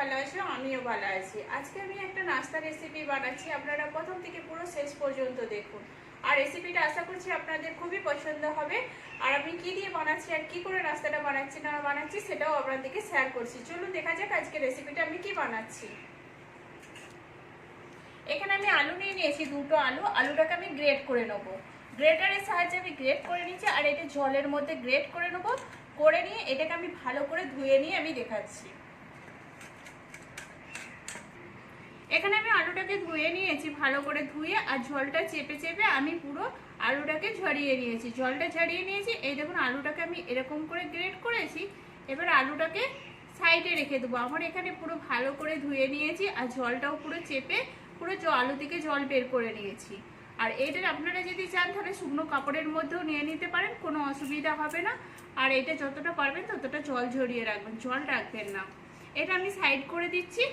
ভালো আছো? আমিও ভালো আছি। আজকে আমি একটা নাস্তা রেসিপি বানাচ্ছি। আপনারা প্রথম থেকে পুরো শেষ পর্যন্ত দেখুন। আর রেসিপিটা আশা করছি আপনাদের খুবই পছন্দ হবে। আর আমি কি দিয়ে বানাচ্ছি আর কি করে নাস্তাটা বানাচ্ছি, না বানাচ্ছি, সেটাও আপনাদেরকে শেয়ার করছি। চলুন দেখা যাক আজকে রেসিপিটা আমি কি বানাচ্ছি। এখানে আমি আলু নিয়ে নিয়েছি, দুটো আলু। আলুটাকে আমি গ্রেট করে নেব। গ্রেটারের সাহায্যে আমি গ্রেট করে নিচ্ছি আর এটা জলের মধ্যে গ্রেট করে নেব। করে নিয়ে এটাকে আমি ভালো করে ধুয়ে নিয়ে আমি দেখাচ্ছি। এখানে আমি আলুটাকে ধুয়ে নিয়েছি, ভালো করে ধুয়ে, আর জলটা চেপে চেপে আমি পুরো আলুটাকে ঝরিয়ে নিয়েছি। জলটা ঝরিয়ে নিয়েছি, এই দেখুন আলুটাকে আমি এরকম করে গ্রেট করেছি, এবার আলুটাকে সাইডে রেখে দেবো। আমার এখানে পুরো ভালো করে ধুয়ে নিয়েছি, আর জলটাও পুরো চেপে পুরো আলু থেকে জল বের করে নিয়েছি। আর এটা আপনারা যদি চান, তাহলে শুকনো কাপড়ের মধ্যেও নিয়ে নিতে পারেন, কোনো অসুবিধা হবে না। আর এটা যতটা পারবেন, ততটা জল ঝরিয়ে রাখবেন, জল রাখবেন না। এটা আমি সাইড করে দিচ্ছি।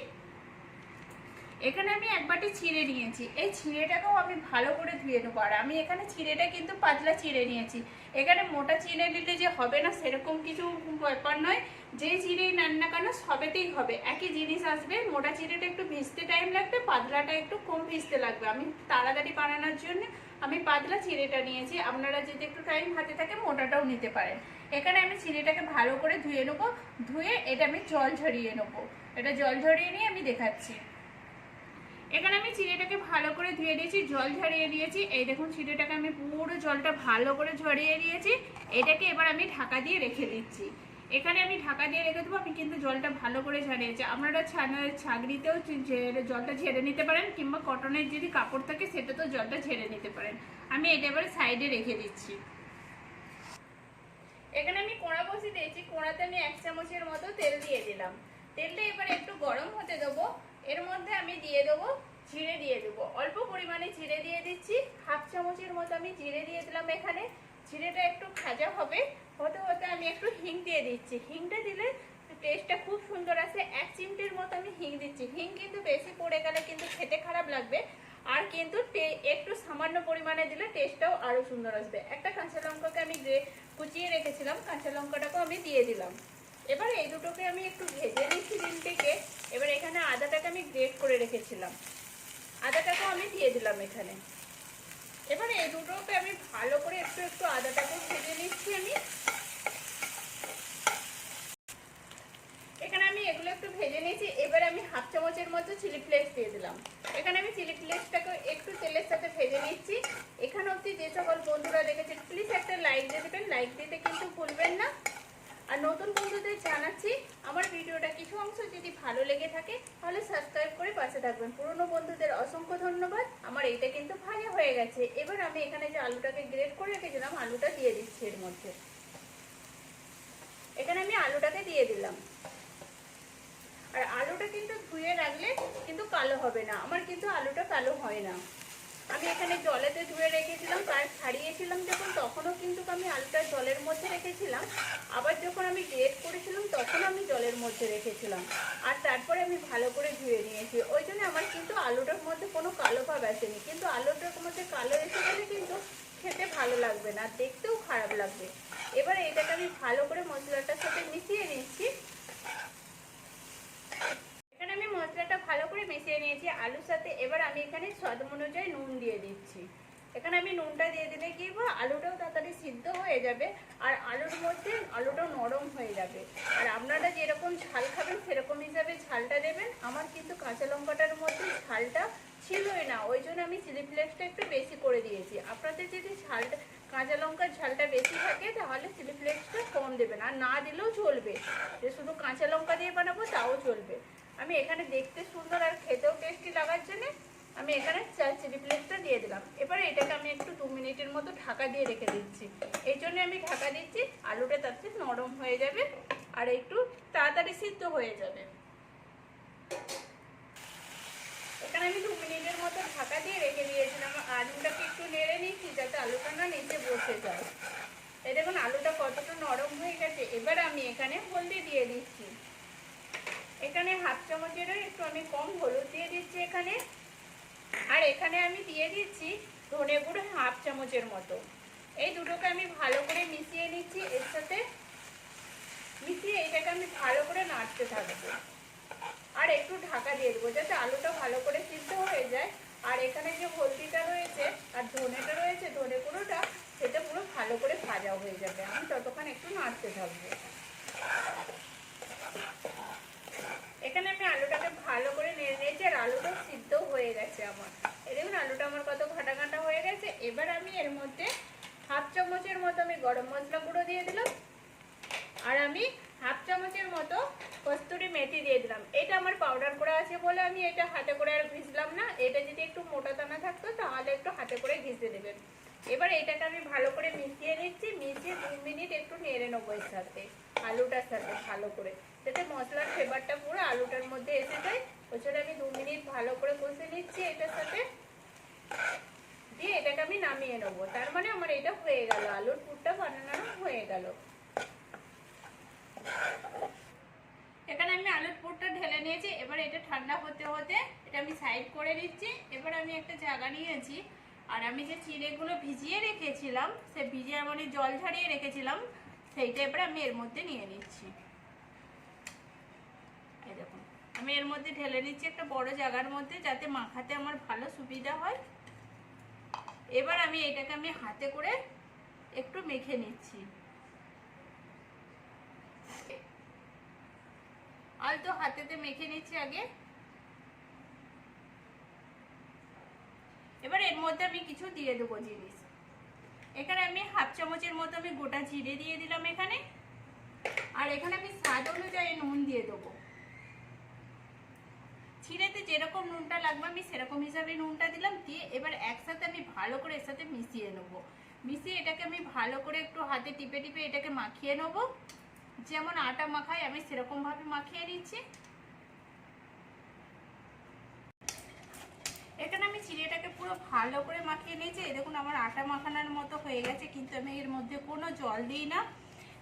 এখানে আমি এক বাটি চিড়ে নিয়েছি। এই চিড়েটাকেও আমি ভালো করে ধুয়ে নেব। আর আমি এখানে চিড়েটা কিন্তু পাতলা চিড়ে নিয়েছি। এখানে মোটা চিড়ে নিলে যে হবে না, সেরকম কিছু ব্যাপার নয়। যে চিড়েই নেন না কেন, সবেতেই হবে। একই জিনিস আসবে, মোটা চিড়েটা একটু ভিজতে টাইম লাগবে, পাতলাটা একটু কম ভিজতে লাগবে। আমি তাড়াতাড়ি বানানোর জন্য আমি পাতলা চিড়েটা নিয়েছি। আপনারা যদি একটু টাইম হাতে থাকে, মোটাটাও নিতে পারেন। এখানে আমি চিড়েটাকে ভালো করে ধুয়ে নেব। ধুয়ে এটা আমি জল ঝরিয়ে নেব। এটা জল ঝরিয়ে নিয়ে আমি দেখাচ্ছি। এখানে আমি চিড়েটাকে ভালো করে ধুয়ে দিয়েছি, জল ঝরিয়ে দিয়েছি। এই দেখুন, চিড়েটাকে আমি পুরো জলটা ভালো করে ঝরিয়ে দিয়েছি। এটাকে এবার আমি ঢাকা দিয়ে রেখে দিচ্ছি। এখানে আমি ঢাকা দিয়ে রেখে দেবো, আমি কিন্তু জলটা ভালো করে ঝরিয়েছি আপনারা ছানা- ছাগড়িতেও জলটা ঝেড়ে নিতে পারেন, কিংবা কটনের যদি কাপড় থাকে সেটাতেও জলটা ঝেড়ে নিতে পারেন। আমি এটা এবারে সাইডে রেখে দিচ্ছি। এখানে আমি কোড়া বসিয়ে দিয়েছি। কোড়াতে আমি এক চামচের মতো তেল দিয়ে দিলাম। তেলটা এবার একটু গরম হতে দেবো। এর মধ্যে আমি দিয়ে দেবো জিরে দিয়ে দেবো। অল্প পরিমাণে জিরে দিয়ে দিচ্ছি। হাফ চামচের মতো আমি জিরে দিয়ে দিলাম এখানে। জিরেটা একটু ভাজা হবে। হতে হতে আমি একটু হিং দিয়ে দিচ্ছি। হিংটা দিলে টেস্টটা খুব সুন্দর আসে। এক চিমটির মতো আমি হিং দিচ্ছি। হিং কিন্তু বেশি পড়ে গেলে কিন্তু খেতে খারাপ লাগবে। আর কিন্তু একটু সামান্য পরিমাণে দিলে টেস্টটাও আরও সুন্দর আসবে। একটা কাঁচা লঙ্কাকে আমি কুচিয়ে রেখেছিলাম। কাঁচা লঙ্কাটাকেও আমি দিয়ে দিলাম। এবার এই দুটোকে আমি একটু ভেজে নিচ্ছি ডিমটিকে। এবার এখানে আদাটাকে আমি গ্রেট করে রেখেছিলাম। আদাটাকে আমি দিয়ে দিলাম এখানে। এবার এই দুটোকে আমি ভালো করে একটু একটু আদাটাকে ভেজে নিচ্ছি আমি। এখানে আমি এগুলো একটু ভেজে নিয়েছি। এবার আমি হাফ চামচের মতো চিলি ফ্লেক্স দিয়ে দিলাম। এখানে আমি চিলি ফ্লেক্সটাকে একটু তেলের সাথে ভেজে নিচ্ছি। এখানে অবধি যে সকল বন্ধুরা দেখেছেন প্লিজ একটা লাইক দিয়ে দেবেন। লাইক দিতে কিন্তু ভুলবেন না। আর নতুন বন্ধুদের জানাচ্ছি, আমার ভিডিওটা কিছু অংশ যদি ভালো লেগে থাকে, তাহলে সাবস্ক্রাইব করে পাশে থাকবেন। পুরনো বন্ধুদের অসংখ্য ধন্যবাদ। আমার এইটা কিন্তু ভালো হয়ে গেছে। এবার আমি এখানে যে আলুটাকে গ্রেট করে রেখেছিলাম, আলুটা দিয়ে দিচ্ছি এর মধ্যে। এখানে আমি আলুটাকে দিয়ে দিলাম। আর আলুটা কিন্তু ধুয়ে রাখলে কিন্তু কালো হবে না। আমার কিন্তু আলুটা কালো হয় না। আমি এখানে জলেতে ধুয়ে রেখেছিলাম তার ছাড়িয়েছিলাম যখন, তখনও কিন্তু আমি আলুটা জলের মধ্যে রেখেছিলাম। আবার যখন আমি গ্রেট করেছিলাম, তখন আমি জলের মধ্যে রেখেছিলাম। আর তারপরে আমি ভালো করে ধুয়ে নিয়েছি। ওই জন্য আমার কিন্তু আলুটার মধ্যে কোনো কালো ভাব আসেনি কিন্তু আলুটার মধ্যে কালো এসে গেলে কিন্তু খেতে ভালো লাগবে না দেখতেও খারাপ লাগবে এবার এটাকে আমি ভালো করে মশলাটার সাথে মিশিয়ে নিচ্ছি এখানে আমি মশলাটা ভালো করে মিশিয়ে নিয়েছি আলুর সাথে এবার আমি এখানে স্বাদ অনুযায়ী নুন দিয়ে দিচ্ছি এখানে আমি নুনটা দিয়ে দিলে কি হবে আলুটাও তাড়াতাড়ি সিদ্ধ হয়ে যাবে আর আলুর মধ্যে আলুটাও নরম হয়ে যাবে। আর আপনারা যেরকম ঝাল খাবেন, সেরকম হিসাবে ঝালটা দেবেন। আমার কিন্তু কাঁচা লঙ্কাটার মধ্যে ঝালটা ছিলই না। ওই জন্য আমি চিলি ফ্লেক্সটা একটু বেশি করে দিয়েছি। আপনাদের যদি ঝালটা, কাঁচা লঙ্কার ঝালটা বেশি থাকে, তাহলে চিলি ফ্লেক্সটা কম দেবেন। আর না দিলেও চলবে। যে শুধু কাঁচা লঙ্কা দিয়ে বানাবো, তাও চলবে। আমি এখানে দেখতে সুন্দর আর খেতেও টেস্টি লাগার জন্য আমি এখানে চিলি ফ্লেক্সটা দিয়ে দিলাম। এবারে এটাকে আমি একটু দু মিনিটের মতো ঢাকা দিয়ে রেখে দিচ্ছি। এই জন্য আমি ঢাকা দিচ্ছি আলুটা তাতে নরম হয়ে যাবে আর একটু তাড়াতাড়ি সিদ্ধ হয়ে যাবে। এখানে আমি দু মিনিটের মতো ঢাকা দিয়ে রেখে দিয়েছিলাম। আলুটাকে একটু নেড়ে নিচ্ছি যাতে আলুটা না নিচে বসে যায়। এই দেখুন, আলুটা কতটা নরম হয়ে গেছে। এবার আমি এখানে হলদি দিয়ে দিচ্ছি। এখানে হাফ চামচেরও একটু আমি কম হলুদ দিয়ে দিচ্ছি এখানে। আর এখানে আমি দিয়ে দিচ্ছি ধনে গুঁড়ো হাফ চামচের মতো। এই দুটোকে আমি ভালো করে মিশিয়ে নিচ্ছি, এর সাথে মিশিয়ে এটাকে আমি ভালো করে নাড়তে থাকব। আর একটু ঢাকা দিয়ে দেবো, যাতে আলুটা ভালো করে সিদ্ধ হয়ে যায়। আর এখানে যে হলদিটা রয়েছে, আর ধনেটা রয়েছে ধনে গুঁড়োটা সেটা পুরো ভালো করে ভাজা হয়ে যাবে। আমি ততক্ষণ একটু নাড়তে থাকব এখানে আমি আলুটাকে ভালো করে নেড়ে নিয়েছি আর আলুটা সিদ্ধ হয়ে গেছে আমার এই দেখুন আলুটা আমার কত ঘাটা ঘাটা হয়ে গেছে এবার আমি এর মধ্যে হাফ চামচের মতো আমি গরম মশলা গুঁড়ো দিয়ে দিলাম আর আমি হাফ চামচের মতো কস্তুরি মেথি দিয়ে দিলাম এটা আমার পাউডার করা আছে বলে আমি এটা হাতে করে আর ঘিসলাম না, এটা যদি একটু মোটা দানা থাকতো তাহলে একটু হাতে করে ঘিসে দেবেন। এবার এটাকে আমি ভালো করে মিশিয়ে নিচ্ছি, মিশিয়ে দু মিনিট একটু নেড়ে নেব এর সাথে, আলুটার সাথে ভালো করে। যাতে মশলার ফ্লেভারটা পুরো আলুটার মধ্যে এসে যায়। ওই জন্য আমি দু মিনিট ভালো করে কষে নিচ্ছি এটার সাথে। দিয়ে এটাকে আমি নামিয়ে নেব। তার মানে আমার এটা হয়ে গেল, আলুর পুরটা বানানো হয়ে গেল এখানে আমি আলুর পুরটা ঢেলে নিয়েছি। এবার এটা ঠান্ডা হতে হতে এটা আমি সাইড করে দিচ্ছি এবার আমি একটা জায়গা নিয়েছি। আর আমি যে চিড়েগুলো ভিজিয়ে রেখেছিলাম, সে ভিজিয়ে মানে জল ঝাড়িয়ে রেখেছিলাম, সেইটা এবার আমি এর মধ্যে নিয়ে নিচ্ছি। দেখুন, আমি এর মধ্যে ঢেলে নিচ্ছি একটা বড় জায়গার মধ্যে যাতে মাখাতে আমার ভালো সুবিধা হয়। এবার আমি এটাকে আমি হাতে করে একটু মেখে নিচ্ছি। আলতো হাতেতে মেখে নিচ্ছি আগে। এবার এর মধ্যে আমি কিছু দিয়ে দেবো জিনিস। এখানে আমি হাফ চামচের মতো আমি গোটা জিরে দিয়ে দিলাম এখানে। আর এখানে আমি স্বাদ অনুযায়ী নুন দিয়ে দেবো। চিড়েতে যেরকম নুনটা লাগবে, আমি সেরকম হিসাবে নুনটা দিলাম। দিয়ে এবার একসাথে আমি ভালো করে এর সাথে মিশিয়ে নেব। মিশিয়ে এটাকে আমি ভালো করে একটু হাতে টিপে টিপে এটাকে মাখিয়ে নেব। যেমন আটা মাখাই, আমি সেরকম ভাবে মাখিয়ে নিচ্ছি। এখানে আমি চিড়েটাকে পুরো ভালো করে মাখিয়ে নিয়েছি। দেখুন, আমার আটা মাখানোর মতো হয়ে গেছে, কিন্তু আমি এর মধ্যে কোনো জল দিই না।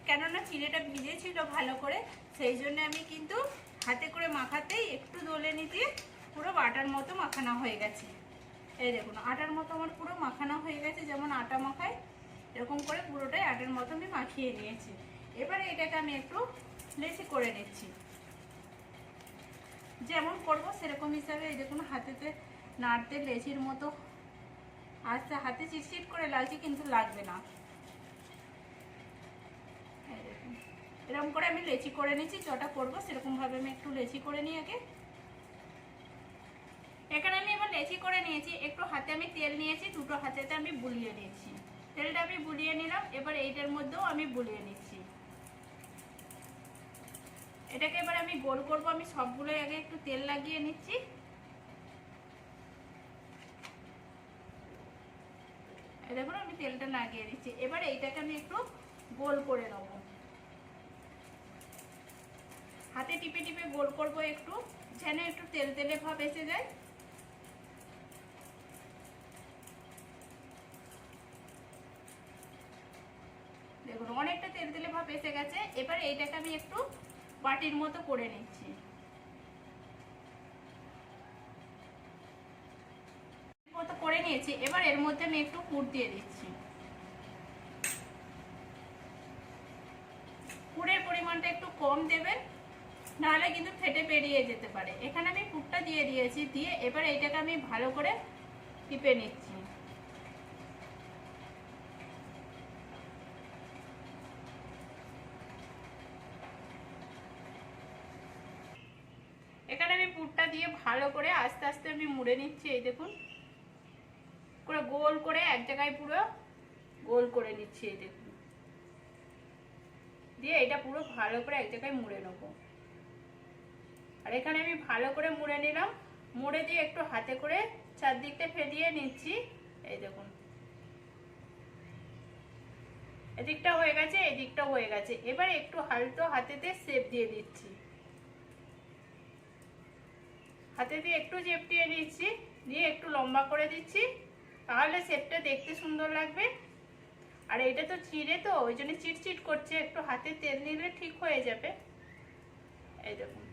কেননা চিড়েটা ভিজেছিল ভালো করে, সেই জন্য আমি কিন্তু হাতে করে মাখাতেই একটু দলে নিতে পুরো আটার মতো মাখানো হয়ে গেছে। এই দেখুন, আটার মতো আমার পুরো মাখানো হয়ে গেছে, যেমন আটা মাখায় এরকম করে পুরোটাই আটার মতো আমি মাখিয়ে নিয়েছি। এবারে এটাকে আমি একটু লেসি করে নিচ্ছি। যেমন করব সেরকম হিসাবে এই দেখুন, হাতেতে নাড়তে লেচির মতো। আস্তে হাতে চিটচিট করে লাগছে কিন্তু লাগবে না। এরকম করে আমি লেচি করে নিচ্ছি, যটা করব সেরকম ভাবে আমি একটু লেচি করে নিই আগে। এখানে আমি এবার লেচি করে নিয়েছি, একটু হাতে আমি তেল নিয়েছি, দুটো হাতেতে আমি বুলিয়ে নিয়েছি তেলটা আমি বুলিয়ে নিলাম, এবার এইটার মধ্যেও আমি বুলিয়ে নিচ্ছি। এটাকে এবার আমি গোল করব, আমি সবগুলোই আগে একটু তেল লাগিয়ে নিচ্ছি। দেখুন, আমি তেলটা লাগিয়ে দিচ্ছি। এবার এইটাকে আমি একটু গোল করে নেব। হাতে টিপে টিপে গোল করব একটু, যেন একটু তেল তেলে ভাব এসে যায়। দেখুন, অনেকটা তেল তেলে ভাব এসে গেছে। এবার এইটাকে আমি একটু বাটির মতো করে নিচ্ছি। মতো করে নিয়েছি, এবার এর মধ্যে আমি একটু পুর দিয়ে দিচ্ছি। পুরের পরিমাণটা একটু কম দেবেন, নাহলে কিন্তু ফেটে বেরিয়ে যেতে পারে। এখানে আমি পুরটা দিয়ে দিয়েছি, দিয়ে এবার এইটাকে আমি ভালো করে টিপে নিচ্ছি এখানে আমি পুরটা দিয়ে ভালো করে আস্তে আস্তে আমি মুড়ে নিচ্ছি, এই দেখুন। করে গোল করে এক জায়গায় পুরো গোল করে নিচ্ছি, এই দেখুন। দিয়ে এটা পুরো ভালো করে এক জায়গায় মুড়ে নেব। আর এখানে আমি ভালো করে মুড়ে নিলাম। মুড়ে দিয়ে একটু হাতে করে চারদিকটা ফেলিয়ে নিচ্ছি, এই দেখুন। এদিকটা হয়ে গেছে এদিকটা হয়ে গেছে। এবার একটু হালতো হাতেতে সেপ দিয়ে দিচ্ছি। হাতে দিয়ে একটু চেপটিয়ে দিচ্ছি, দিয়ে একটু লম্বা করে দিচ্ছি, তাহলে শেপটা দেখতে সুন্দর লাগবে। আর এটা তো চিড়ে তো, ওই জন্য চিটচিট করছে, একটু হাতে তেল নিলে ঠিক হয়ে যাবে। এই দেখুন।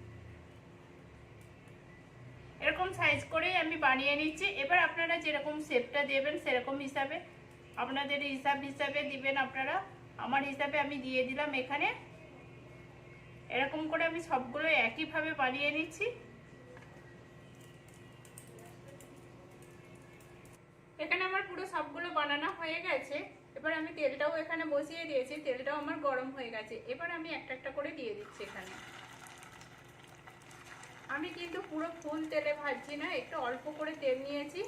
এরকম সাইজ করেই আমি বানিয়ে নিচ্ছি। এবার আপনারা যেরকম শেপটা দেবেন, সেরকম হিসাবে আপনাদের হিসাব হিসাবে দিবেন আপনারা। আমার হিসাবে আমি দিয়ে দিলাম এখানে। এরকম করে আমি সবগুলো একইভাবে বানিয়ে নিচ্ছি। এখানে আমার পুরো সবগুলো বানানো হয়ে গেছে। এবার আমি তেলটাও এখানে বসিয়ে দিয়েছি, তেলটাও আমার গরম হয়ে গেছে। এবার আমি একটা একটা করে দিয়ে দিচ্ছি এখানে। আমি কিন্তু পুরো ফুল তেলে ভাজছি না, একটু অল্প করে তেল নিয়েছি।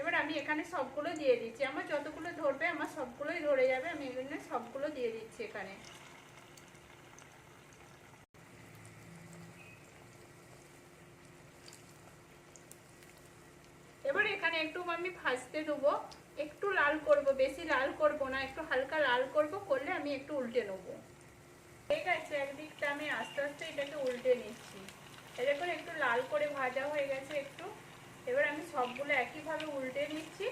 এবার আমি এখানে সবগুলো দিয়ে দিচ্ছি। আমার যতগুলো ধরবে, আমার সবগুলোই ধরে যাবে। আমি এই জন্য সবগুলো দিয়ে দিচ্ছি এখানে। দেবো একটু লাল করব, বেশি লাল করব না, একটু হালকা লাল করব, করলে আমি একটু উল্টে নেব। ঠিক আছে, একদিকটা আমি আস্তে আস্তে এটাকে উল্টে নিচ্ছি। এরকম একটু লাল করে ভাজা হয়ে গেছে একটু। এবার আমি সবগুলো একইভাবে উল্টে নিচ্ছি।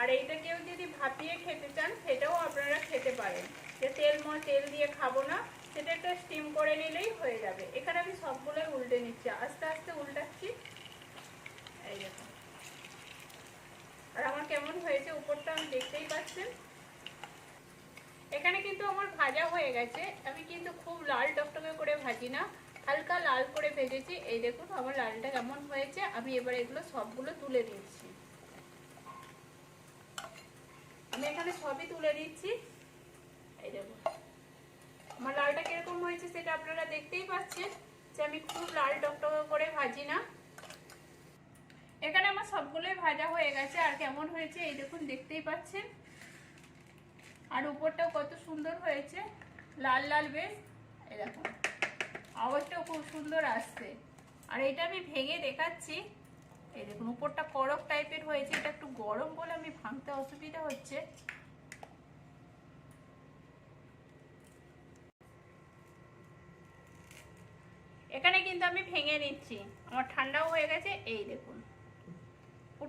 আর এইটা কেউ যদি ভাপিয়ে খেতে চান, সেটাও আপনারা খেতে পারেন। যে তেল ম, তেল দিয়ে খাব না, সেটা একটা স্টিম করে নিলেই হয়ে যাবে। এখানে আমি সবগুলোই উল্টে নিচ্ছি, আস্তে আস্তে উল্টাচ্ছি। এই দেখুন আর আমার কেমন হয়েছে উপরটা আমি দেখতেই পাচ্ছেন। এখানে কিন্তু আমার ভাজা হয়ে গেছে। আমি কিন্তু খুব লাল টকটকে করে ভাজি না, হালকা লাল করে ভেজেছি। এই দেখুন আমার লালটা কেমন হয়েছে। আমি এবার এগুলো সবগুলো তুলে নিচ্ছি। আমি এখানে সবই তুলে নিচ্ছি। এই দেখুন। আমার লালটা কীরকম হয়েছে সেটা আপনারা দেখতেই পাচ্ছেন যে আমি খুব লাল টকটকে করে ভাজি না। এখানে আমার সবগুলোই ভাজা হয়ে গেছে, আর কেমন হয়েছে এই দেখুন, দেখতেই পাচ্ছেন। আর উপরটাও কত সুন্দর হয়েছে, লাল লাল বেশ। এই দেখুন আওয়াজটাও খুব সুন্দর আসছে। আর এটা আমি ভেঙে দেখাচ্ছি। এই দেখুন, উপরটা করক টাইপের হয়েছে, এটা একটু গরম বলে আমি ভাঙতে অসুবিধা হচ্ছে। এখানে কিন্তু আমি ভেঙে নিচ্ছি, আমার ঠান্ডাও হয়ে গেছে, এই দেখুন।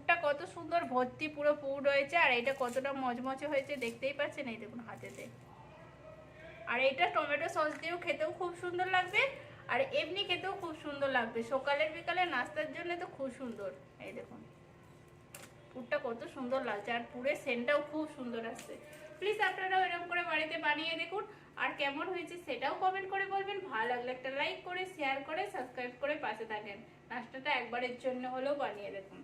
পুরটা কত সুন্দর ভর্তি পুরো পুর রয়েছে, আর এটা কতটা মচমচে হয়েছে দেখতেই পাচ্ছেন, এই দেখুন হাতেতে। আর এটা টমেটো সস দিয়েও খেতেও খুব সুন্দর লাগবে, আর এমনি খেতেও খুব সুন্দর লাগবে। সকালের বিকালে নাস্তার জন্য তো খুব সুন্দর, এই দেখুন। পুরটা কত সুন্দর লাগছে, আর পুরের সেন্টটাও খুব সুন্দর আসছে। প্লিজ আপনারাও এরকম করে বাড়িতে বানিয়ে দেখুন, আর কেমন হয়েছে সেটাও কমেন্ট করে বলবেন। ভালো লাগলে একটা লাইক করে শেয়ার করে সাবস্ক্রাইব করে পাশে থাকেন। নাস্তাটা একবারের জন্য হলেও বানিয়ে দেখুন।